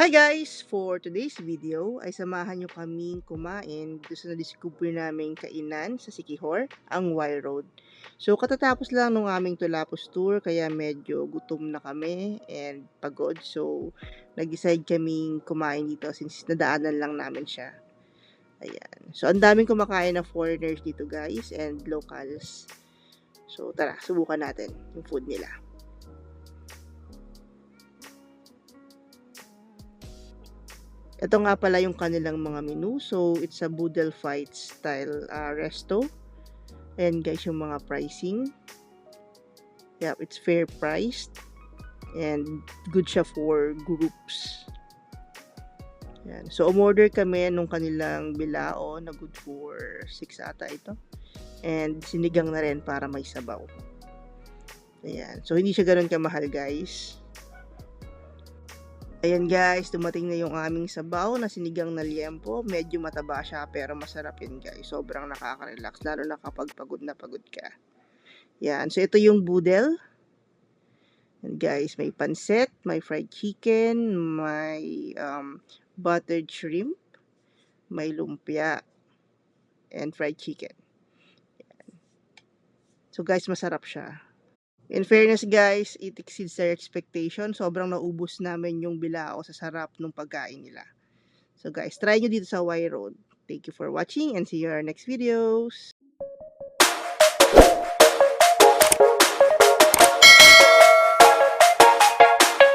Hi guys! For today's video ay samahan nyo kaming kumain dito sa na-discover naming kainan sa Sikihor, ang Y Road. So katatapos lang nung aming Tulapos tour kaya medyo gutom na kami and pagod. So nag-decide kaming kumain dito since nadaanan lang namin siya. Ayan. So ang daming kumakain na foreigners dito guys and locals. So tara, subukan natin yung food nila. Ito nga pala yung kanilang mga menu. So, it's a Boodle Fight style uh, resto. Ayan guys, yung mga pricing. Yeah, it's fair priced. And good siya for groups. Yan. So, umorder kami nung kanilang bilao na good for 6 ata ito. And sinigang na rin para may sabaw. Ayan. So, hindi siya ganun kamahal guys. Ayan guys, dumating na yung aming sabaw na sinigang na liempo. Medyo mataba siya pero masarap yun guys. Sobrang nakaka-relax lalo na kapag pagod na pagod ka. Yan, so ito yung boodle. And guys, may pansit, may fried chicken, may um, buttered shrimp, may lumpia, and fried chicken. Yan. So guys, masarap siya. In fairness guys, it exceeds their expectation. Sobrang naubos namin yung bilao sa sarap ng pagkain nila. So guys, try nyo dito sa Y Road. Thank you for watching and see you in our next videos.